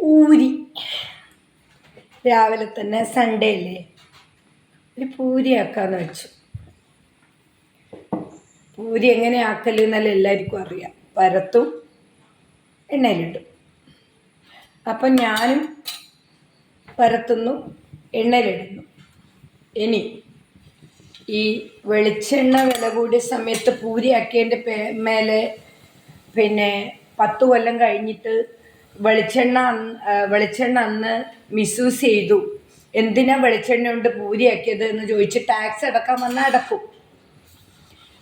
പൂരി. രാവിലെ തന്നെ സൺഡേ അല്ലേ ഒരു പൂരി ആക്കാന്ന് വെച്ചു. പൂരി എങ്ങനെ ആക്കൽ എന്നല്ല എല്ലാവർക്കും അറിയാം. പരത്തും എണ്ണയിലിടും. അപ്പം ഞാനും പരത്തുന്നു എണ്ണയിലിടുന്നു. ഇനി ഈ വെളിച്ചെണ്ണ വില കൂടിയ സമയത്ത് പൂരി ആക്കിയതിന്റെ പേ മേലെ പിന്നെ പത്ത് കൊല്ലം കഴിഞ്ഞിട്ട് വെളിച്ചെണ്ണ വെളിച്ചെണ്ണ അന്ന് മിസ്യൂസ് ചെയ്തു. എന്തിനാ വെളിച്ചെണ്ണ കൊണ്ട് പൂരിയാക്കിയത് എന്ന് ചോദിച്ച് ടാക്സ് അടക്കാൻ വന്നാൽ അടക്കും.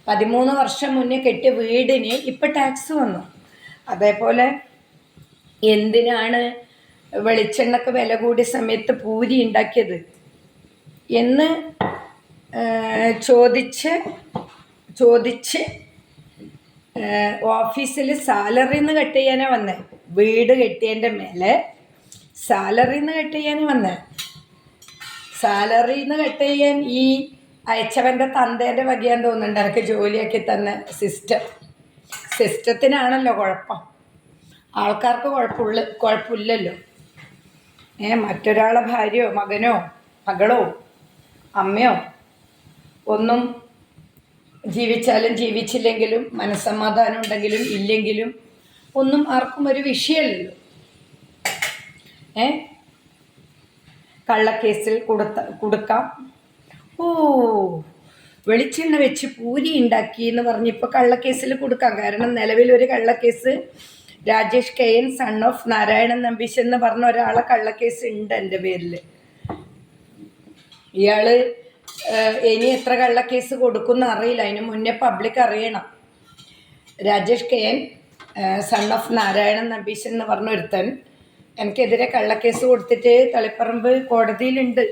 പതിമൂന്ന് വർഷം മുന്നേ കെട്ടിയ വീടിന് ഇപ്പം ടാക്സ് വന്നു. അതേപോലെ എന്തിനാണ് വെളിച്ചെണ്ണക്ക് വില കൂടിയ സമയത്ത് പൂരി ഉണ്ടാക്കിയത്? എന്ന് ചോദിച്ച് ചോദിച്ച് ഓഫീസിൽ സാലറിന്ന് കട്ട് ചെയ്യാനാണ് വന്നേ. വീട് കെട്ടിയതിന്റെ മേലെ സാലറിന്ന് കട്ട് ചെയ്യാൻ വന്നേ. സാലറിന്ന് കട്ട് ചെയ്യാൻ ഈ അയച്ചവന്റെ തന്തേന്റെ വകയാൻ തോന്നുന്നുണ്ട്. എനിക്ക് ജോലിയാക്കി തന്ന സിസ്റ്റം. സിസ്റ്റത്തിനാണല്ലോ കുഴപ്പം. ആൾക്കാർക്ക് കുഴപ്പമുള്ള കുഴപ്പമില്ലല്ലോ. ഏ മറ്റൊരാളെ ഭാര്യയോ മകനോ മകളോ അമ്മയോ ഒന്നും ജീവിച്ചാലും ജീവിച്ചില്ലെങ്കിലും മനസ്സമാധാനം ഉണ്ടെങ്കിലും ഇല്ലെങ്കിലും ഒന്നും ആർക്കും ഒരു വിഷയമല്ലല്ലോ. ഏ? കള്ളക്കേസിൽ കൊടുത്ത കൊടുക്കാം. ഓ വെളിച്ചെണ്ണ വെച്ച് പൂരി ഉണ്ടാക്കി എന്ന് പറഞ്ഞിപ്പോൾ കള്ളക്കേസിൽ കൊടുക്കാം. കാരണം നിലവിൽ ഒരു കള്ളക്കേസ് Rajesh K N son of Narayanan Nambeesh എന്ന് പറഞ്ഞ ഒരാളെ കള്ളക്കേസ് ഉണ്ട് എന്റെ പേരിൽ. ഇയാൾ ഇനി എത്ര കള്ളക്കേസ് കൊടുക്കുന്ന അറിയില്ല. അതിന് മുന്നേ പബ്ലിക് അറിയണം. Rajesh K N son of Narayanan Nambeesan എന്ന് പറഞ്ഞൊരുത്തൻ എനിക്കെതിരെ കള്ളക്കേസ് കൊടുത്തിട്ട് തളിപ്പറമ്പ് കോടതിയിലുണ്ട്.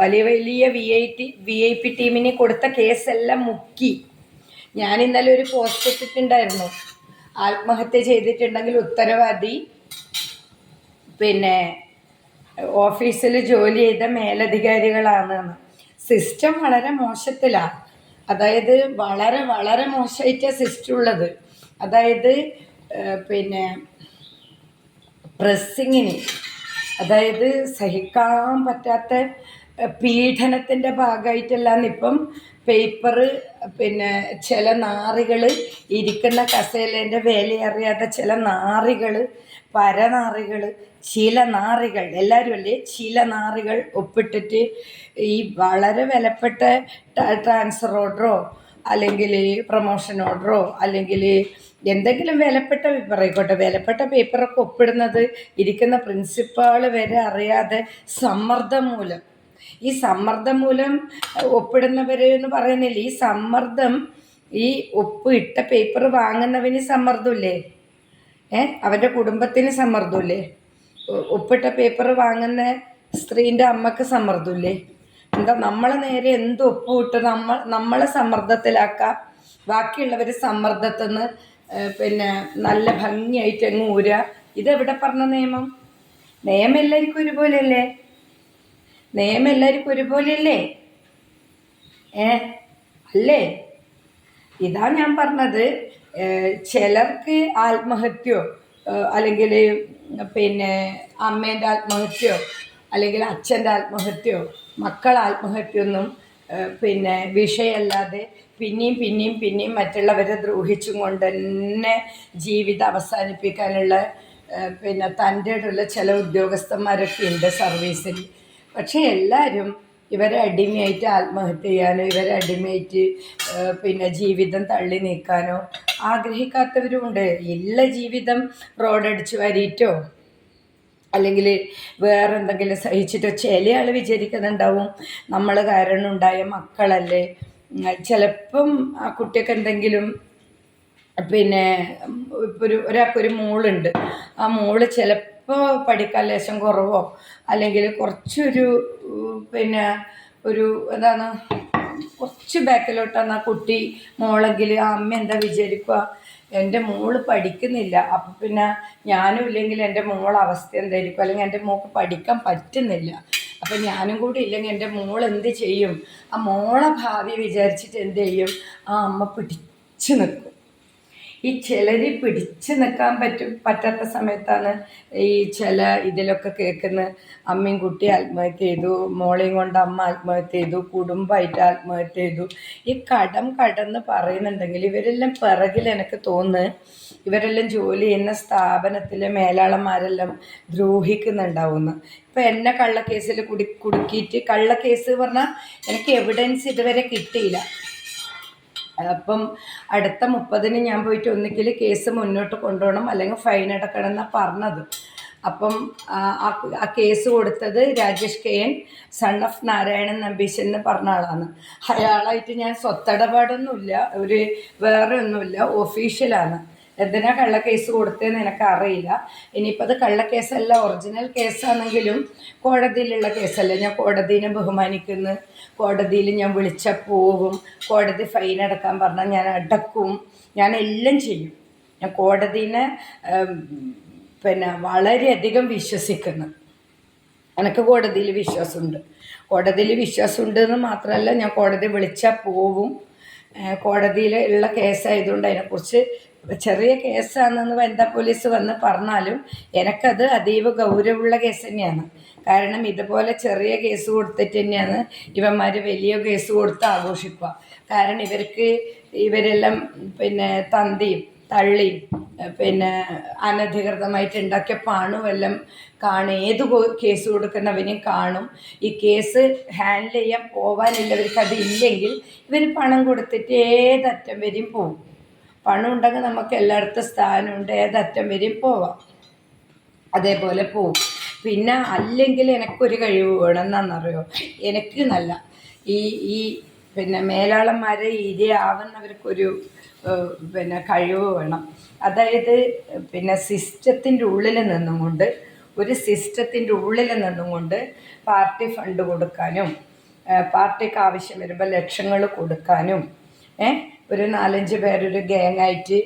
വലിയ വലിയ V I T V I P ടീമിന് കൊടുത്ത കേസെല്ലാം മുക്കി. ഞാൻ ഇന്നലെ ഒരു പോസ്റ്റ് ഇട്ടിട്ടുണ്ടായിരുന്നു. ആത്മഹത്യ ചെയ്തിട്ടുണ്ടെങ്കിൽ ഉത്തരവാദി. പിന്നെ ഓഫീസിൽ ജോലി ചെയ്ത മേലധികാരികളാണെന്ന് സിസ്റ്റം വളരെ മോശത്തിലാണ് അതായത് വളരെ വളരെ മോശമായിട്ടാണ് സിസ്റ്റം ഉള്ളത്. അതായത് പിന്നെ പ്രസ്സിങ്ങിന് അതായത് സഹിക്കാൻ പറ്റാത്ത പീഡനത്തിന്റെ ഭാഗമായിട്ടല്ലാന്ന് ഇപ്പം പേപ്പറ് പിന്നെ ചില നാറികൾ ഇരിക്കുന്ന കസേലേന്റെ വില അറിയാത്ത ചില നാറികൾ പരനാറികൾ ചില നാറികൾ എല്ലാവരും അല്ലേ? ചില നാറികൾ ഒപ്പിട്ടിട്ട് ഈ വളരെ വിലപ്പെട്ട ട്രാൻസ്ഫർ ഓർഡറോ അല്ലെങ്കിൽ പ്രൊമോഷൻ ഓർഡറോ അല്ലെങ്കിൽ എന്തെങ്കിലും വിലപ്പെട്ട പേപ്പർ ആയിക്കോട്ടെ വിലപ്പെട്ട പേപ്പറൊക്കെ ഒപ്പിടുന്നത് ഇരിക്കുന്ന പ്രിൻസിപ്പാൾ വരെ അറിയാതെ സമ്മർദ്ദം മൂലം. ഈ സമ്മർദ്ദം മൂലം ഒപ്പിടുന്നവർ എന്ന് പറയുന്നില്ല ഈ സമ്മർദ്ദം ഈ ഒപ്പ് ഇട്ട പേപ്പർ വാങ്ങുന്നവന് സമ്മർദ്ദമില്ലേ? ഏ? അവന്റെ കുടുംബത്തിന് സമ്മർദ്ദമില്ലേ? ഒപ്പിട്ട പേപ്പർ വാങ്ങുന്ന സ്ത്രീന്റെ അമ്മയ്ക്ക് സമ്മർദ്ദമില്ലേ? എന്താ നമ്മളെ നേരെ എന്ത് ഒപ്പിട്ട് നമ്മൾ നമ്മളെ സമ്മർദ്ദത്തിലാക്കാം? ബാക്കിയുള്ളവർ സമ്മർദ്ദത്തിൽ നിന്ന് പിന്നെ നല്ല ഭംഗിയായിട്ട് അങ്ങ് ഊരുക ഇതെവിടെ പറഞ്ഞ നിയമം? നിയമം എല്ലാവർക്കും ഒരുപോലെയല്ലേ? നിയമം എല്ലാവർക്കും ഒരുപോലെയല്ലേ? ഏ അല്ലേ? ഇതാ ഞാൻ പറഞ്ഞത്. ചിലർക്ക് ആത്മഹത്യയോ അല്ലെങ്കിൽ പിന്നെ അമ്മേന്റെ ആത്മഹത്യയോ അല്ലെങ്കിൽ അച്ഛന്റെ ആത്മഹത്യയോ മക്കൾ ആത്മഹത്യയൊന്നും പിന്നെ വിഷയമല്ലാതെ പിന്നെയും പിന്നെയും പിന്നെയും മറ്റുള്ളവരെ ദ്രോഹിച്ചും കൊണ്ട് തന്നെ ജീവിതം അവസാനിപ്പിക്കാനുള്ള പിന്നെ തന്റെ ചില ഉദ്യോഗസ്ഥന്മാരൊക്കെ ഉണ്ട് സർവീസിൽ. പക്ഷേ എല്ലാവരും ഇവരെ അടിമയായിട്ട് ആത്മഹത്യ ചെയ്യാനോ ഇവരെ അടിമയായിട്ട് പിന്നെ ജീവിതം തള്ളി നീക്കാനോ ആഗ്രഹിക്കാത്തവരുമുണ്ട്. ഇല്ല ജീവിതം റോഡടിച്ച് വരിയിട്ടോ അല്ലെങ്കിൽ വേറെ എന്തെങ്കിലും സഹിച്ചിട്ടോ ചില ആൾ വിചാരിക്കുന്നുണ്ടാവും. നമ്മൾ കാരണം ഉണ്ടായ മക്കളല്ലേ ചിലപ്പം ആ കുട്ടിയൊക്കെ എന്തെങ്കിലും പിന്നെ ഒരു ഒരാൾക്കൊരു മോളുണ്ട്. ആ മോൾ ചിലപ്പോൾ പഠിക്കാൻ ലേശം കുറവോ അല്ലെങ്കിൽ കുറച്ചൊരു പിന്നെ ഒരു എന്താണ് കുറച്ച് ബാക്കിലോട്ടാണ് ആ കുട്ടി മോളെങ്കിൽ ആ അമ്മ എന്താ വിചാരിക്കുക എന്റെ മോൾ പഠിക്കുന്നില്ല. അപ്പം പിന്നെ ഞാനും ഇല്ലെങ്കിൽ എന്റെ മോൾ അവസ്ഥ എന്തായിരിക്കും? അല്ലെങ്കിൽ എന്റെ മോൾക്ക് പഠിക്കാൻ പറ്റുന്നില്ല. അപ്പം ഞാനും കൂടി ഇല്ലെങ്കിൽ എന്റെ മോൾ എന്ത് ചെയ്യും? ആ മോളെ ഭാവി വിചാരിച്ചിട്ട് എന്ത് ചെയ്യും? ആ അമ്മ പിടിച്ചു നിൽക്കും ഈ ചിലരി പിടിച്ചു നിൽക്കാൻ പറ്റും പറ്റാത്ത സമയത്താണ് ഈ ചില ഇതിലൊക്കെ കേൾക്കുന്ന അമ്മയും കുട്ടി ആത്മഹത്യ ചെയ്തു മോളെയും കൊണ്ട് അമ്മ ആത്മഹത്യ ചെയ്തു കുടുംബമായിട്ട് ആത്മഹത്യ ചെയ്തു. ഈ കടം കടന്ന് പറയുന്നുണ്ടെങ്കിൽ ഇവരെല്ലാം പിറകിൽ എനിക്ക് തോന്നുന്നു ഇവരെല്ലാം ജോലി ചെയ്യുന്ന സ്ഥാപനത്തിലെ മേലാളന്മാരെല്ലാം ദ്രോഹിക്കുന്നുണ്ടാവുന്നു. ഇപ്പം എന്നെ കള്ളക്കേസിൽ കുടി കുടുക്കിയിട്ട് കള്ളക്കേസ് പറഞ്ഞാൽ എനിക്ക് എവിഡൻസ് ഇതുവരെ കിട്ടിയില്ല. അപ്പം അടുത്ത മുപ്പതിന് ഞാൻ പോയിട്ട് ഒന്നുകിൽ കേസ് മുന്നോട്ട് കൊണ്ടുപോകണം അല്ലെങ്കിൽ ഫൈൻ അടക്കണം എന്നാണ് പറഞ്ഞത്. അപ്പം ആ കേസ് കൊടുത്തത് Rajesh K N son of Narayanan Nambeesan എന്ന് പറഞ്ഞ ആളാണ്. അയാളായിട്ട് ഞാൻ സ്വത്തടപാടൊന്നുമില്ല ഒരു വേറെ ഒന്നുമില്ല ഒഫീഷ്യലാണ് എന്തിനാ കള്ളക്കേസ് കൊടുത്തതെന്ന് എനിക്ക് അറിയില്ല ഇനിയിപ്പോൾ അത് കള്ളക്കേസല്ല ഒറിജിനൽ കേസാണെങ്കിലും കോടതിയിലുള്ള കേസല്ല. ഞാൻ കോടതിനെ ബഹുമാനിക്കുന്നു. കോടതിയിൽ ഞാൻ വിളിച്ചാൽ പോവും. കോടതി ഫൈൻ അടക്കാൻ പറഞ്ഞാൽ ഞാൻ അടക്കും. ഞാൻ എല്ലാം ചെയ്യും. ഞാൻ കോടതിനെ പിന്നെ വളരെയധികം വിശ്വസിക്കുന്നു. എനിക്ക് കോടതിയിൽ വിശ്വാസമുണ്ട്. കോടതിയിൽ വിശ്വാസമുണ്ട് എന്ന് മാത്രമല്ല ഞാൻ കോടതി വിളിച്ചാൽ പോവും. കോടതിയിൽ ഉള്ള കേസായതുകൊണ്ട് അതിനെക്കുറിച്ച് ചെറിയ കേസാണെന്ന് വനിതാ പോലീസ് വന്ന് പറഞ്ഞാലും എനിക്കത് അതീവ ഗൗരവമുള്ള കേസ് തന്നെയാണ്. കാരണം ഇതുപോലെ ചെറിയ കേസ് കൊടുത്തിട്ട് തന്നെയാണ് ഇവന്മാർ വലിയ കേസ് കൊടുത്ത് ആഘോഷിക്കുക. കാരണം ഇവർക്ക് ഇവരെല്ലാം പിന്നെ തന്തിയും തള്ളിയും പിന്നെ അനധികൃതമായിട്ട് ഉണ്ടാക്കിയ പണവും എല്ലാം കാണും. ഏത് കേസ് കൊടുക്കുന്നവനും കാണും. ഈ കേസ് ഹാൻഡിൽ ചെയ്യാൻ പോവാനില്ലവർക്ക് അത് ഇല്ലെങ്കിൽ ഇവർ പണം കൊടുത്തിട്ട് ഏതറ്റം വരെയും പോകും പണം ഉണ്ടെങ്കിൽ നമുക്ക് എല്ലായിടത്തും സ്ഥാനമുണ്ട്. ഏതറ്റം വരെയും പോവാം. അതേപോലെ പോവും. പിന്നെ അല്ലെങ്കിൽ എനിക്കൊരു കഴിവ് വേണമെന്നാണെന്നറിയോ എനിക്ക് നല്ല ഈ ഈ പിന്നെ മേലാളന്മാരെ ഇരയാവുന്നവർക്കൊരു പിന്നെ കഴിവ് വേണം. അതായത് പിന്നെ സിസ്റ്റത്തിന്റെ ഉള്ളിൽ നിന്നും കൊണ്ട് ഒരു സിസ്റ്റത്തിന്റെ ഉള്ളിൽ നിന്നും കൊണ്ട് പാർട്ടി ഫണ്ട് കൊടുക്കാനും പാർട്ടിക്ക് ആവശ്യം വരുമ്പോൾ ലക്ഷങ്ങൾ കൊടുക്കാനും ഏഹ് ഒരു നാലഞ്ച് പേരൊരു ഗ്യാങ്ങായിട്ട്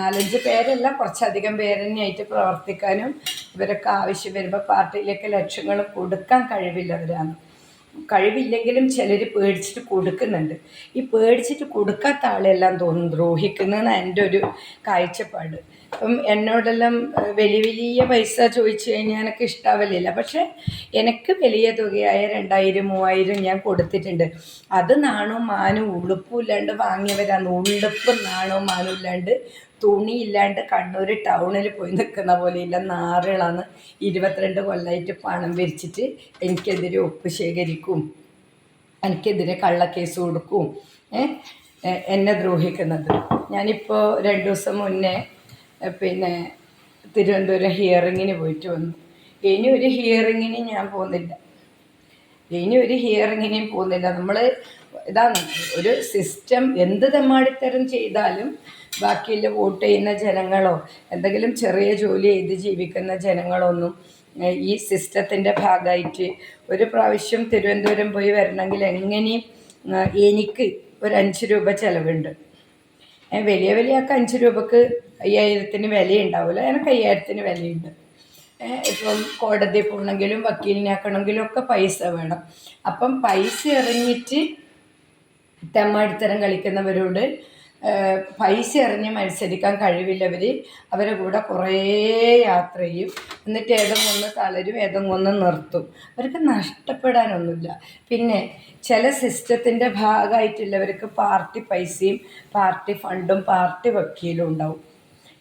നാലഞ്ച് പേരല്ല കുറച്ചധികം പേര് തന്നെയായിട്ട് പ്രവർത്തിക്കാനും ഇവരൊക്കെ ആവശ്യം വരുമ്പോൾ പാർട്ടിയിലേക്ക് ലക്ഷങ്ങൾ കൊടുക്കാൻ കഴിവില്ലവരാണ് കഴിവില്ലെങ്കിലും ചിലർ പേടിച്ചിട്ട് കൊടുക്കുന്നുണ്ട്. ഈ പേടിച്ചിട്ട് കൊടുക്കാത്ത ആളെല്ലാം തോന്നും ദ്രോഹിക്കുന്നതെന്ന് എന്റെ ഒരു കാഴ്ചപ്പാട്. ഇപ്പം എന്നോടെല്ലാം വലിയ വലിയ പൈസ ചോദിച്ചു കഴിഞ്ഞാൽ എനിക്ക് ഇഷ്ടാവലില്ല. പക്ഷേ എനിക്ക് വലിയ തുകയായ രണ്ടായിരം മൂവായിരം ഞാൻ കൊടുത്തിട്ടുണ്ട്. അത് നാണോ മാനും ഉളുപ്പും ഇല്ലാണ്ട് വാങ്ങിയവരാണ്. ഉളുപ്പും നാണോ മാനും ഇല്ലാണ്ട് തുണി ഇല്ലാണ്ട് കണ്ണൂർ ടൗണിൽ പോയി നിൽക്കുന്ന പോലെ ഇല്ല. നാറുകളാണ് ഇരുപത്തിരണ്ട് കൊല്ലമായിട്ട് പണം വിരിച്ചിട്ട് എനിക്കെതിരെ ഒപ്പ് ശേഖരിക്കും. എനിക്കെതിരെ കള്ളക്കേസ് കൊടുക്കും. എന്നെ ദ്രോഹിക്കുന്നത്. ഞാനിപ്പോൾ രണ്ട് ദിവസം മുന്നേ പിന്നെ തിരുവനന്തപുരം ഹിയറിങ്ങിന് പോയിട്ട് വന്നു. ഇനി ഒരു ഹിയറിങ്ങിന് ഞാൻ പോകുന്നില്ല. ഇനി ഒരു ഹിയറിങ്ങിനും പോകുന്നില്ല. നമ്മൾ ഇതാണ് ഒരു സിസ്റ്റം എന്ത് തെമ്മാടിത്തരം ചെയ്താലും ബാക്കിയുള്ള വോട്ട് ചെയ്യുന്ന ജനങ്ങളോ എന്തെങ്കിലും ചെറിയ ജോലി ചെയ്ത് ജീവിക്കുന്ന ജനങ്ങളൊന്നും ഈ സിസ്റ്റത്തിന്റെ ഭാഗമായിട്ട് ഒരു പ്രാവശ്യം തിരുവനന്തപുരം പോയി വരണമെങ്കിൽ എങ്ങനെയും എനിക്ക് ഒരു അഞ്ച് രൂപ ചിലവുണ്ട്. വലിയ വലിയ ആൾക്ക് അഞ്ച് രൂപക്ക് അയ്യായിരത്തിന് വിലയുണ്ടാവില്ല എനിക്ക് അയ്യായിരത്തിന് വിലയുണ്ട്. ഇപ്പം കോടതി പോകണമെങ്കിലും വക്കീലിനാക്കണമെങ്കിലും ഒക്കെ പൈസ വേണം. അപ്പം പൈസ എറിഞ്ഞിട്ട് തെമ്മാടിത്തരം കളിക്കുന്നവരോട് പൈസ എറിഞ്ഞ് മത്സരിക്കാൻ കഴിവില്ലവർ അവരെ കൂടെ കുറേ യാത്ര ചെയ്യും. എന്നിട്ട് ഏതെങ്കിലും തളരും ഏതെങ്കിലും നിർത്തും. അവർക്ക് നഷ്ടപ്പെടാനൊന്നുമില്ല. പിന്നെ ചില സിസ്റ്റത്തിന്റെ ഭാഗമായിട്ടുള്ളവർക്ക് പാർട്ടി പൈസയും പാർട്ടി ഫണ്ടും പാർട്ടി വക്കീലും ഉണ്ടാവും.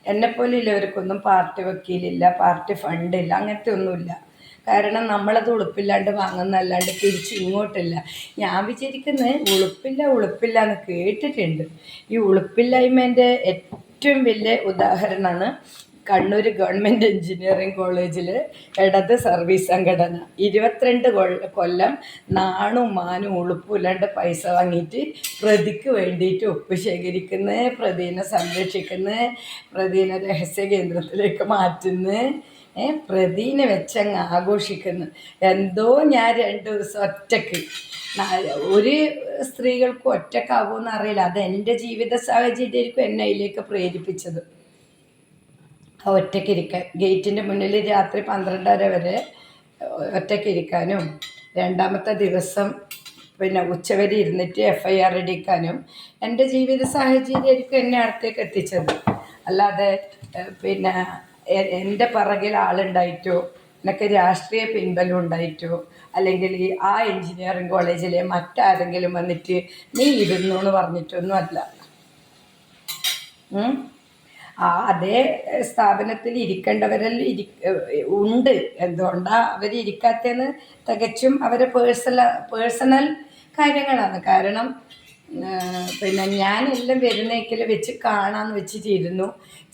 എന്നെപ്പോലെ ഉള്ളവർക്കൊന്നും പാർട്ടി വക്കീലില്ല പാർട്ടി ഫണ്ടില്ല അങ്ങനത്തെ ഒന്നുമില്ല. കാരണം നമ്മളത് ഉളുപ്പില്ലാണ്ട് വാങ്ങുന്നതല്ലാണ്ട് തിരിച്ച് ഇങ്ങോട്ടില്ല. ഞാൻ വിചാരിക്കുന്നത് ഉളുപ്പില്ല ഉളുപ്പില്ല എന്ന് കേട്ടിട്ടുണ്ട്. ഈ ഉളുപ്പില്ലായ്മേന്റെ ഏറ്റവും വലിയ ഉദാഹരണമാണ് കണ്ണൂർ ഗവൺമെന്റ് എഞ്ചിനീയറിംഗ് കോളേജിൽ ഇടത് സർവീസ് സംഘടന. ഇരുപത്തിരണ്ട് കൊല്ല നാണും മാനും ഉളുപ്പില്ലാണ്ട് പൈസ വാങ്ങിയിട്ട് പ്രതിക്ക് വേണ്ടിയിട്ട് ഒപ്പ് ശേഖരിക്കുന്ന പ്രതിനെ സംരക്ഷിക്കുന്ന പ്രതിനെ രഹസ്യ കേന്ദ്രത്തിലേക്ക് മാറ്റുന്ന പ്രതിനെ വെച്ചങ്ങ് ആഘോഷിക്കുന്നു. എന്തോ ഞാൻ രണ്ട് ദിവസം ഒറ്റയ്ക്ക്. ഒരു സ്ത്രീകൾക്ക് ഒറ്റക്കാവുമെന്ന് അറിയില്ല അത് എന്റെ ജീവിത സാഹചര്യമായിരിക്കും എന്നെ അതിലേക്ക് പ്രേരിപ്പിച്ചത്. ഒറ്റയ്ക്കിരിക്കാൻ ഗേറ്റിന്റെ മുന്നിൽ രാത്രി പന്ത്രണ്ടര വരെ ഒറ്റയ്ക്കിരിക്കാനും രണ്ടാമത്തെ ദിവസം പിന്നെ ഉച്ചവരെ ഇരുന്നിട്ട് എഫ് ഐ ആർ എടുക്കാനും എന്റെ ജീവിത സാഹചര്യമായിരിക്കും എന്നെ അടുത്തേക്ക് എത്തിച്ചത് അല്ലാതെ പിന്നെ എന്റെ പിറകിൽ ആളുണ്ടായിട്ടോ എനിക്ക് രാഷ്ട്രീയ പിൻബലം ഉണ്ടായിട്ടോ അല്ലെങ്കിൽ ആ എഞ്ചിനീയറിംഗ് കോളേജിലെ മറ്റാരെങ്കിലും വന്നിട്ട് നീ ഇരുന്നു എന്ന് പറഞ്ഞിട്ടൊന്നും അല്ല ഉം. ആ അതേ സ്ഥാപനത്തിൽ ഇരിക്കേണ്ടവരെല്ലാം ഇരി ഉണ്ട്. എന്തുകൊണ്ടാണ് അവർ ഇരിക്കാത്തതെന്ന് തികച്ചും അവരെ പേഴ്സണൽ പേഴ്സണൽ കാര്യങ്ങളാണ്. കാരണം പിന്നെ പിന്നെ ഞാനെല്ലാം വരുന്നേക്കിൽ വെച്ച് കാണാമെന്ന് വെച്ചിട്ടിരുന്നു.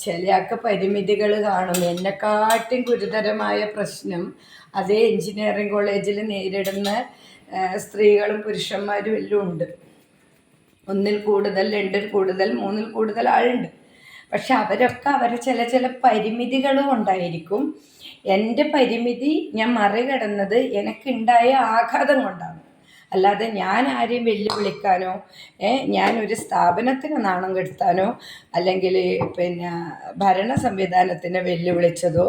ചിലയാൾക്ക് പരിമിതികൾ കാണും. എന്നെക്കാട്ടും ഗുരുതരമായ പ്രശ്നം അതേ എഞ്ചിനീയറിംഗ് കോളേജിൽ നേരിടുന്ന സ്ത്രീകളും പുരുഷന്മാരും എല്ലാം ഉണ്ട്. ഒന്നിൽ കൂടുതൽ രണ്ടിൽ കൂടുതൽ മൂന്നിൽ കൂടുതൽ ആളുണ്ട്. പക്ഷെ അവരൊക്കെ അവരെ ചില ചില പരിമിതികളും ഉണ്ടായിരിക്കും. എന്റെ പരിമിതി ഞാൻ മറികടന്നത് എനിക്കുണ്ടായ ആഘാതം കൊണ്ടാണ്. അല്ലാതെ ഞാൻ ആരെയും വെല്ലുവിളിക്കാനോ ഞാൻ ഞാനൊരു സ്ഥാപനത്തിന് നാണം കെടുത്താനോ അല്ലെങ്കിൽ പിന്നെ ഭരണ സംവിധാനത്തിനെ വെല്ലുവിളിച്ചതോ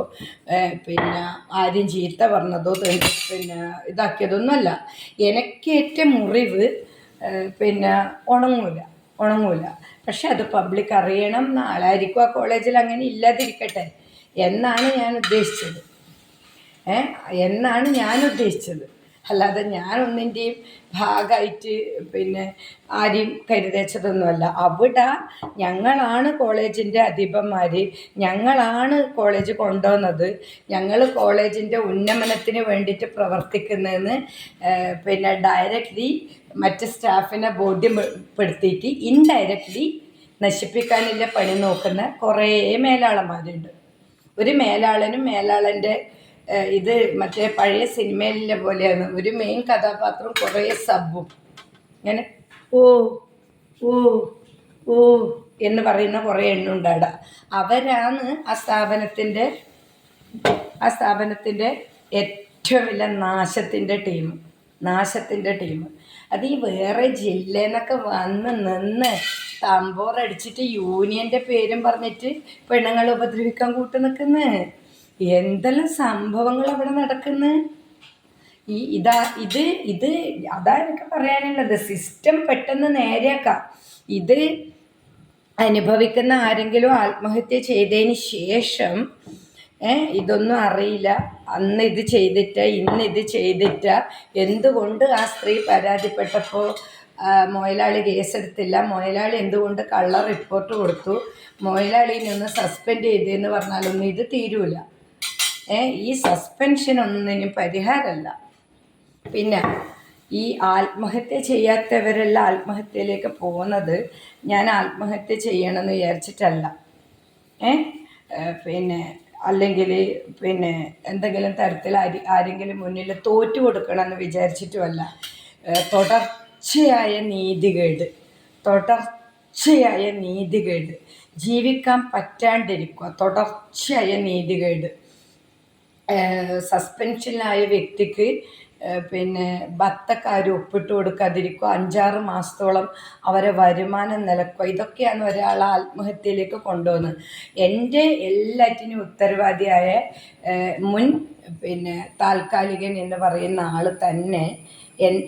പിന്നെ ആരും ചീത്ത പറഞ്ഞതോ പിന്നെ ഇതാക്കിയതൊന്നുമല്ല. എനിക്കേറ്റ മുറിവ് പിന്നെ ഉണങ്ങൂല ഉണങ്ങൂല. പക്ഷെ അത് പബ്ലിക് അറിയണം. നാളായിരിക്കും ആ കോളേജിൽ അങ്ങനെ ഇല്ലാതിരിക്കട്ടെ എന്നാണ് ഞാൻ ഉദ്ദേശിച്ചത്. എന്നാണ് ഞാൻ ഉദ്ദേശിച്ചത്. അല്ലാതെ ഞാൻ ഒന്നിന്റെയും ഭാഗമായിട്ട് പിന്നെ ആരെയും കരുതേച്ചതൊന്നുമല്ല. അവിടെ ഞങ്ങളാണ് കോളേജിന്റെ അധിപന്മാർ ഞങ്ങളാണ് കോളേജ് കൊണ്ടുവന്നത്. ഞങ്ങൾ കോളേജിന്റെ ഉന്നമനത്തിന് വേണ്ടിയിട്ട് പ്രവർത്തിക്കുന്നതെന്ന് പിന്നെ ഡയറക്റ്റ്ലി മറ്റ് സ്റ്റാഫിനെ ബോധ്യപ്പെടുത്തിയിട്ട് ഇൻഡയറക്റ്റ്ലി നശിപ്പിക്കാനുള്ള പണി നോക്കുന്ന കുറേ മേലാളന്മാരുണ്ട്. ഒരു മേലാളനും മേലാളന്റെ ഇത് മറ്റേ പഴയ സിനിമയിലെ പോലെയാണ്. ഒരു മെയിൻ കഥാപാത്രം കുറേ സബും. ഇങ്ങനെ ഓ ഓ ഓ എന്ന് പറയുന്ന കുറേ എണ്ണുണ്ടാട. അവരാണ് ആ സ്ഥാപനത്തിന്റെ ആ സ്ഥാപനത്തിന്റെ ഏറ്റവും വലിയ നാശത്തിന്റെ ടീം. നാശത്തിന്റെ ടീം. അത് ഈ വേറെ ജില്ലയിൽ വന്ന് നിന്ന് തമ്പോറടിച്ചിട്ട് യൂണിയന്റെ പേരും പറഞ്ഞിട്ട് പെണ്ണുങ്ങളെ ഉപദ്രവിക്കാൻ കൂട്ടു നിൽക്കുന്നു. എന്തെല്ലാം സംഭവങ്ങൾ അവിടെ നടക്കുന്നു? ഈ ഇതാ ഇത് ഇത് അതാ എനിക്ക് പറയാനുള്ളത്. സിസ്റ്റം പെട്ടെന്ന് നേരെയാക്കാം. ഇത് അനുഭവിക്കുന്ന ആരെങ്കിലും ആത്മഹത്യ ചെയ്തതിന് ശേഷം ഇതൊന്നും അറിയില്ല. അന്ന് ഇത് ചെയ്തിട്ട ഇന്ന് ഇത് ചെയ്തിട്ട എന്തുകൊണ്ട് ആ സ്ത്രീ പരാതിപ്പെട്ടപ്പോൾ മുതലാളി കേസെടുത്തില്ല? മുതലാളി എന്തുകൊണ്ട് കള്ള റിപ്പോർട്ട് കൊടുത്തു? മുതലാളിനെ ഒന്ന് സസ്പെൻഡ് ചെയ്തതെന്ന് പറഞ്ഞാലൊന്നും ഇത് തീരൂല. ഈ സസ്പെൻഷൻ ഒന്നിനും പരിഹാരമല്ല പിന്നെ ഈ ആത്മഹത്യ ചെയ്യാത്തവരെല്ലാം ആത്മഹത്യയിലേക്ക് പോകുന്നത് ഞാൻ ആത്മഹത്യ ചെയ്യണമെന്ന് വിചാരിച്ചിട്ടല്ല. ഏ പിന്നെ അല്ലെങ്കിൽ പിന്നെ എന്തെങ്കിലും തരത്തിൽ ആര് ആരെങ്കിലും മുന്നിൽ തോറ്റു കൊടുക്കണമെന്ന് വിചാരിച്ചിട്ടുമല്ല. തുടർച്ചയായ നീതികേട് തുടർച്ചയായ നീതികേട് ജീവിക്കാൻ പറ്റാണ്ടിരിക്കുക തുടർച്ചയായ നീതികേട്. സസ്പെൻഷനിലായ വ്യക്തിക്ക് പിന്നെ ഭത്തക്കാർ ഒപ്പിട്ട് കൊടുക്കാതിരിക്കുക അഞ്ചാറ് മാസത്തോളം അവരെ വരുമാനം നിലക്കുക ഇതൊക്കെയാണ് ഒരാൾ ആത്മഹത്യയിലേക്ക് കൊണ്ടുപോകുന്നത് എന്റെ എല്ലാറ്റിനും ഉത്തരവാദിയായ മുൻ പിന്നെ താൽക്കാലികൻ എന്ന് പറയുന്ന ആൾ തന്നെ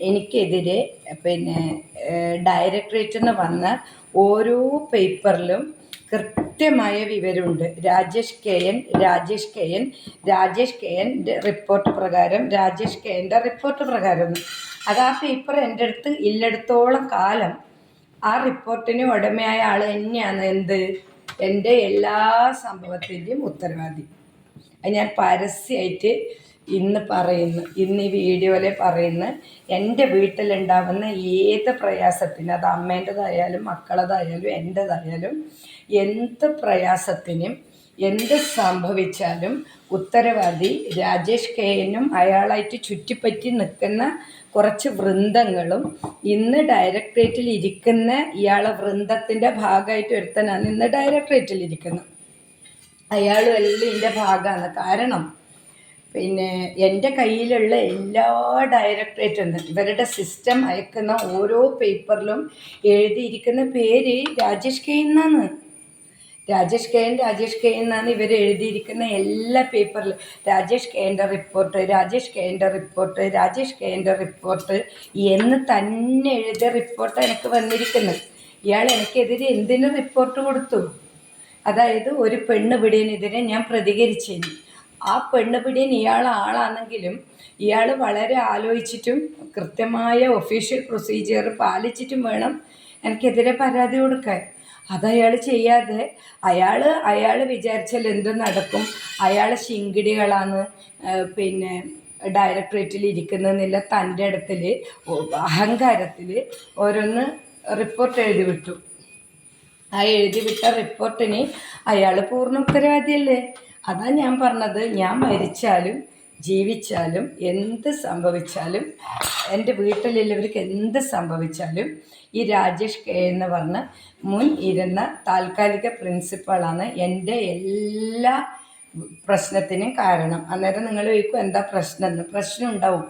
എനിക്കെതിരെ പിന്നെ ഡയറക്ടറേറ്റിൽ നിന്ന് വന്ന ഓരോ പേപ്പറിലും കൃത്യമായ വിവരമുണ്ട്. Rajesh K N Rajesh K N Rajesh K N report പ്രകാരം രാജേഷ് കെ എന്റെ റിപ്പോർട്ട് പ്രകാരം. അത് ആ പേപ്പർ എന്റെ അടുത്ത് ഇല്ലടത്തോളം കാലം ആ റിപ്പോർട്ടിന് ഉടമയായ ആൾ തന്നെയാണ് എന്ത്? എന്റെ എല്ലാ സംഭവത്തിന്റെയും ഉത്തരവാദി. അത് ഞാൻ പരസ്യമായിട്ട് ഇന്ന് പറയുന്നു. ഇന്ന് ഈ വീഡിയോയിലെ പറയുന്നു. എന്റെ വീട്ടിലുണ്ടാവുന്ന ഏത് പ്രയാസത്തിനും അത് അമ്മേന്റെതായാലും മക്കളതായാലും എന്റെതായാലും എന്ത് പ്രയാസത്തിനും എന്ത് സംഭവിച്ചാലും ഉത്തരവാദി രാജേഷ് കെ എനും അയാളായിട്ട് ചുറ്റിപ്പറ്റി നിൽക്കുന്ന കുറച്ച് വൃന്ദങ്ങളും ഇന്ന് ഡയറക്ടറേറ്റിൽ ഇരിക്കുന്ന ഇയാളെ വൃന്ദത്തിന്റെ ഭാഗമായിട്ട് ഒരുത്തനാണ് ഇന്ന് ഡയറക്ടറേറ്റിൽ ഇരിക്കുന്നത് അയാളും എല്ലാം ഇതിന്റെ ഭാഗമാണ്. കാരണം പിന്നെ എന്റെ കയ്യിലുള്ള എല്ലാ ഡയറക്ടറേറ്റും ഉണ്ട് ഇവരുടെ സിസ്റ്റം അയക്കുന്ന ഓരോ പേപ്പറിലും എഴുതിയിരിക്കുന്ന പേര് രാജേഷ് കെ എന്നാണ്. Rajesh K N Rajesh K എന്നാണ് ഇവർ എഴുതിയിരിക്കുന്ന എല്ലാ പേപ്പറിലും. രാജേഷ് കെ എന്റെ റിപ്പോർട്ട് രാജേഷ് കെ എന്റെ റിപ്പോർട്ട് രാജേഷ് കെ എന്റെ റിപ്പോർട്ട് എന്ന് തന്നെ എഴുതിയ റിപ്പോർട്ട് എനിക്ക് വന്നിരിക്കുന്നത്. ഇയാൾ എനിക്കെതിരെ എന്തിന് റിപ്പോർട്ട് കൊടുത്തു? അതായത് ഒരു പെണ്ണ് പിടിയനെതിരെ ഞാൻ പ്രതികരിച്ചേന്. ആ പെണ്ണ് പിടിയൻ ഇയാൾ ആളാണെങ്കിലും ഇയാൾ വളരെ ആലോചിച്ചിട്ടും കൃത്യമായ ഒഫീഷ്യൽ പ്രൊസീജിയർ പാലിച്ചിട്ടും വേണം എനിക്കെതിരെ പരാതി കൊടുക്കാൻ. അതയാൾ ചെയ്യാതെ അയാൾ അയാൾ വിചാരിച്ചാൽ എന്തും നടക്കും? അയാൾ ശിങ്കിടികളാണ് പിന്നെ ഡയറക്ടറേറ്റിൽ ഇരിക്കുന്നതെന്നില്ല. തന്റെ ഇടത്തിൽ അഹങ്കാരത്തിൽ ഓരോന്ന് റിപ്പോർട്ട് എഴുതി വിട്ടു. ആ എഴുതി വിട്ട റിപ്പോർട്ടിന് അയാൾ പൂർണ ഉത്തരവാദിയല്ലേ? അതാ ഞാൻ പറഞ്ഞത്. ഞാൻ മരിച്ചാലും ജീവിച്ചാലും എന്ത് സംഭവിച്ചാലും എന്റെ വീട്ടിലുള്ളവർക്ക് എന്ത് സംഭവിച്ചാലും ഈ രാജേഷ് കെ എന്ന് പറഞ്ഞ് മുൻ ഇരുന്ന താൽക്കാലിക പ്രിൻസിപ്പളാണ് എന്റെ എല്ലാ പ്രശ്നത്തിനും കാരണം. അന്നേരം നിങ്ങൾ ചോദിക്കും എന്താ പ്രശ്നം എന്ന് പ്രശ്നം ഉണ്ടാവും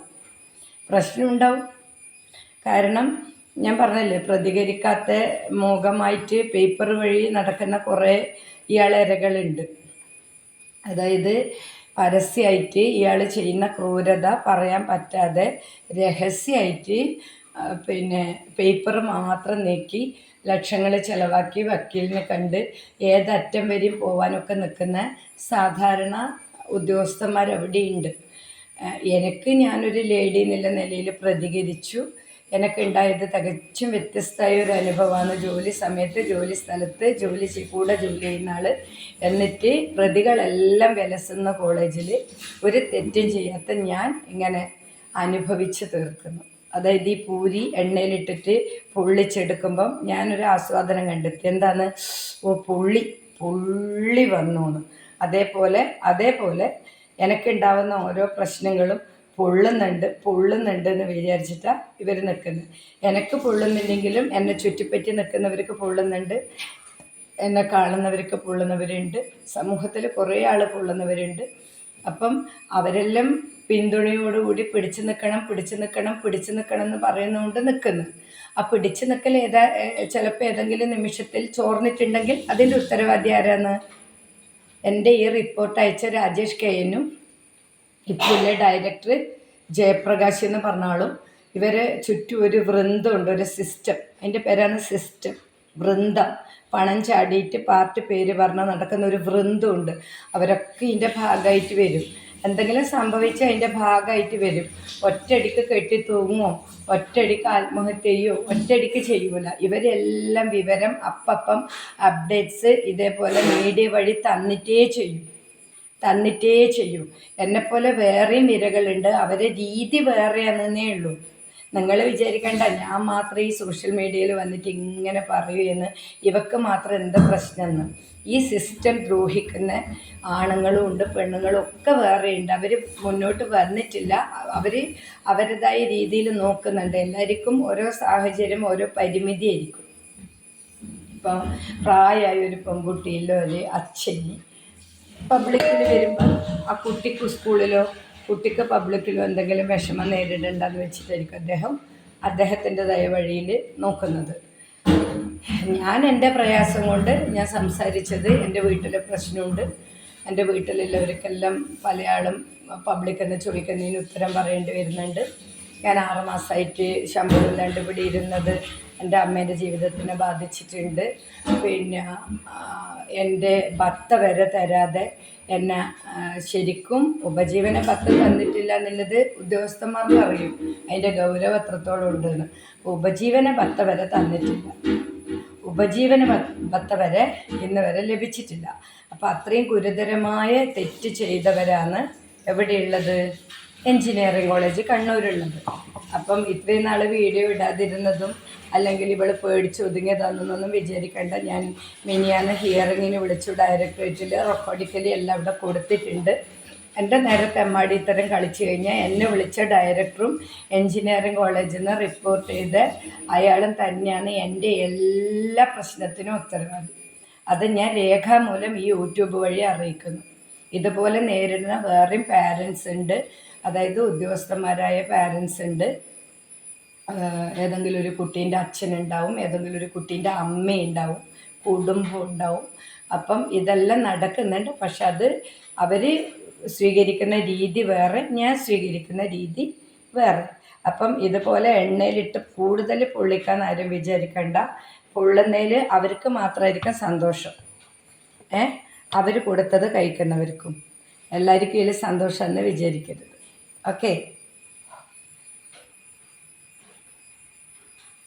പ്രശ്നം ഉണ്ടാവും കാരണം ഞാൻ പറഞ്ഞല്ലേ പ്രതികരിക്കാത്ത മുഖമായിട്ട് പേപ്പർ വഴി നടക്കുന്ന കുറേ ഇയാളരകളുണ്ട് അതായത് പരസ്യമായിട്ട് ഇയാൾ ചെയ്യുന്ന ക്രൂരത പറയാൻ പറ്റാതെ രഹസ്യമായിട്ട് പിന്നെ പേപ്പർ മാത്രം നീക്കി ലക്ഷങ്ങൾ ചിലവാക്കി വക്കീലിനെ കണ്ട് ഏതറ്റം വരെയും പോകാനൊക്കെ നിൽക്കുന്ന സാധാരണ ഉദ്യോഗസ്ഥന്മാരവിടെയുണ്ട്? എനിക്ക് ഞാനൊരു ലേഡി എന്നുള്ള നിലയിൽ പ്രതികരിച്ചു. എനിക്കുണ്ടായത് തികച്ചും വ്യത്യസ്തമായ ഒരു അനുഭവമാണ്. ജോലി സമയത്ത് ജോലി സ്ഥലത്ത് ജോലി കൂടെ ജോലി ചെയ്യുന്ന ആൾ എന്നിട്ട് പ്രതികളെല്ലാം വിലസുന്ന കോളേജിൽ ഒരു തെറ്റും ചെയ്യാത്ത ഞാൻ ഇങ്ങനെ അനുഭവിച്ച് തീർക്കുന്നു. അതായത് ഈ പൂരി എണ്ണയിലിട്ടിട്ട് പൊള്ളിച്ചെടുക്കുമ്പം ഞാനൊരു ആസ്വാദനം കണ്ടെത്തി. എന്താണ്? ഓ പുള്ളി പുള്ളി വന്നു അതേപോലെ അതേപോലെ എനിക്കുണ്ടാവുന്ന ഓരോ പ്രശ്നങ്ങളും പൊള്ളുന്നുണ്ട് പൊള്ളുന്നുണ്ട് എന്ന് വിചാരിച്ചിട്ടാണ് ഇവർ നിൽക്കുന്നത് എനിക്ക് പൊള്ളുന്നില്ലെങ്കിലും എന്നെ ചുറ്റിപ്പറ്റി നിൽക്കുന്നവർക്ക് പൊള്ളുന്നുണ്ട് എന്നെ കാണുന്നവർക്ക് പൊള്ളുന്നവരുണ്ട് സമൂഹത്തിൽ കുറേ ആൾ പൊള്ളുന്നവരുണ്ട്. അപ്പം അവരെല്ലാം പിന്തുണയോടുകൂടി പിടിച്ചു നിൽക്കണം പിടിച്ചു നിൽക്കണം പിടിച്ചു നിൽക്കണം എന്ന് പറയുന്നതുകൊണ്ട് നിൽക്കുന്നു. ആ പിടിച്ചു നിൽക്കൽ ഏതാ ചിലപ്പോൾ ഏതെങ്കിലും നിമിഷത്തിൽ ചോർന്നിട്ടുണ്ടെങ്കിൽ അതിന്റെ ഉത്തരവാദി ആരാണ് എന്റെ ഈ റിപ്പോർട്ട് അയച്ച രാജേഷ് കെ എനും ഇപ്പോഴുള്ള ഡയറക്ടർ ജയപ്രകാശ് എന്ന് പറഞ്ഞാലും ഇവരെ ചുറ്റും ഒരു വൃന്ദമുണ്ട് ഒരു സിസ്റ്റം അതിന്റെ പേരാണ് സിസ്റ്റം വൃന്ദം. പണം ചാടിയിട്ട് പാർട്ടി പേര് പറഞ്ഞാൽ നടക്കുന്ന ഒരു വൃന്ദമുണ്ട്. അവരൊക്കെ ഇതിന്റെ ഭാഗമായിട്ട് വരും. എന്തെങ്കിലും സംഭവിച്ചാൽ അതിന്റെ ഭാഗമായിട്ട് വരും. ഒറ്റയടിക്ക് കെട്ടി തൂങ്ങോ ഒറ്റയടിക്ക് ആത്മഹത്യ ചെയ്യോ ഒറ്റയടിക്ക് ചെയ്യൂല. ഇവരെല്ലാം വിവരം അപ്പപ്പം അപ്ഡേറ്റ്സ് ഇതേപോലെ മീഡിയ വഴി തന്നിട്ടേ ചെയ്യും. തന്നിട്ടേ ചെയ്യും. എന്നെപ്പോലെ വേറെയും നിരകളുണ്ട്. അവരെ രീതി വേറെയാണെന്നേ ഉള്ളൂ. നിങ്ങൾ വിചാരിക്കേണ്ട ഞാൻ മാത്രം ഈ സോഷ്യൽ മീഡിയയിൽ വന്നിട്ട് ഇങ്ങനെ പറയൂ എന്ന്. ഇവക്ക് മാത്രം എന്താ പ്രശ്നമെന്ന്. ഈ സിസ്റ്റം ദ്രോഹിക്കുന്ന ആണുങ്ങളും ഉണ്ട് പെണ്ണുങ്ങളും ഒക്കെ വേറെയുണ്ട്. അവർ മുന്നോട്ട് വന്നിട്ടില്ല. അവർ അവരുടേതായ രീതിയിൽ നോക്കുന്നുണ്ട്. എല്ലാവർക്കും ഓരോ സാഹചര്യം ഓരോ പരിമിതിയായിരിക്കും. ഇപ്പം പ്രായമായ ഒരു പെൺകുട്ടിയിലോ ഒരു അച്ഛന് പബ്ലിക്കിൽ വരുമ്പോൾ ആ കുട്ടിക്ക് സ്കൂളിലോ കുട്ടിക്ക് പബ്ലിക്കിലോ എന്തെങ്കിലും വിഷമം നേരിടേണ്ടെന്ന് വെച്ചിട്ടായിരിക്കും അദ്ദേഹം അദ്ദേഹത്തിന്റെതായ വഴിയിൽ നോക്കുന്നത്. ഞാൻ എന്റെ പ്രയാസം കൊണ്ട് ഞാൻ സംസാരിച്ചത് എന്റെ വീട്ടിലെ പ്രശ്നമുണ്ട്. എന്റെ വീട്ടിലുള്ളവർക്കെല്ലാം പലയാളും പബ്ലിക് എന്ന് ചോദിക്കുന്നതിന് ഉത്തരം പറയേണ്ടി വരുന്നുണ്ട്. ഞാൻ ആറ് മാസമായിട്ട് ശമ്പളം ഇവിടെ ഇരുന്നത് എന്റെ അമ്മേന്റെ ജീവിതത്തിനെ ബാധിച്ചിട്ടുണ്ട്. പിന്നെ എന്റെ ഭർത്ത വരെ തരാതെ എന്നെ ശരിക്കും ഉപജീവന പത്രം തന്നിട്ടില്ല എന്നുള്ളത് ഉദ്യോഗസ്ഥന്മാർക്ക് അറിയും അതിന്റെ ഗൗരവം എത്രത്തോളം ഉണ്ടെന്ന്. ഉപജീവന ഭത്ത വരെ തന്നിട്ടില്ല. ഉപജീവന ഭത്ത വരെ ഇന്ന് വരെ ലഭിച്ചിട്ടില്ല. അപ്പോൾ അത്രയും ഗുരുതരമായ തെറ്റ് ചെയ്തവരാണ് എവിടെയുള്ളത്? എൻജിനീയറിംഗ് കോളേജ് കണ്ണൂരുള്ളത്. അപ്പം ഇത്രയും നാൾ വീഡിയോ ഇടാതിരുന്നതും അല്ലെങ്കിൽ ഇവൾ പേടിച്ച് ഒതുങ്ങിയതാണെന്നൊന്നും വിചാരിക്കേണ്ട. ഞാൻ മിനിയാന്ന് ഹിയറിങ്ങിന് വിളിച്ചു. ഡയറക്ടറേറ്റിൽ റെക്കോർഡിക്കലി എല്ലാം ഇവിടെ കൊടുത്തിട്ടുണ്ട്. എന്റെ നേരെ തെമ്മാടിത്തരം കളിച്ചു കഴിഞ്ഞാൽ എന്നെ വിളിച്ച ഡയറക്ടറും എൻജിനീയറിംഗ് കോളേജിൽ നിന്ന് റിപ്പോർട്ട് ചെയ്ത് അയാളും തന്നെയാണ് എന്റെ എല്ലാ പ്രശ്നത്തിനും ഉത്തരവാദി. അത് ഞാൻ രേഖാമൂലം ഈ യൂട്യൂബ് വഴി അറിയിക്കുന്നു. ഇതുപോലെ നേരിടുന്ന വേറെയും പാരൻസ് ഉണ്ട്. അതായത് ഉദ്യോഗസ്ഥന്മാരായ പാരൻസ് ഉണ്ട്. ഏതെങ്കിലും ഒരു കുട്ടീന്റെ അച്ഛനുണ്ടാവും ഏതെങ്കിലും ഒരു കുട്ടീന്റെ അമ്മയുണ്ടാവും കുടുംബം ഉണ്ടാവും. അപ്പം ഇതെല്ലാം നടക്കുന്നുണ്ട്. പക്ഷെ അത് അവർ സ്വീകരിക്കുന്ന രീതി വേറെ ഞാൻ സ്വീകരിക്കുന്ന രീതി വേറെ. അപ്പം ഇതുപോലെ എണ്ണയിലിട്ട് കൂടുതൽ പൊള്ളിക്കാൻ ആരും വിചാരിക്കണ്ട. പൊള്ളുന്നതിൽ അവർക്ക് മാത്രമായിരിക്കും സന്തോഷം. ഏ? അവർ കൊടുത്തത് കഴിക്കുന്നവർക്കും. എല്ലാവർക്കും ഇതിൽ സന്തോഷമെന്ന് വിചാരിക്കരുത്. ഓക്കെ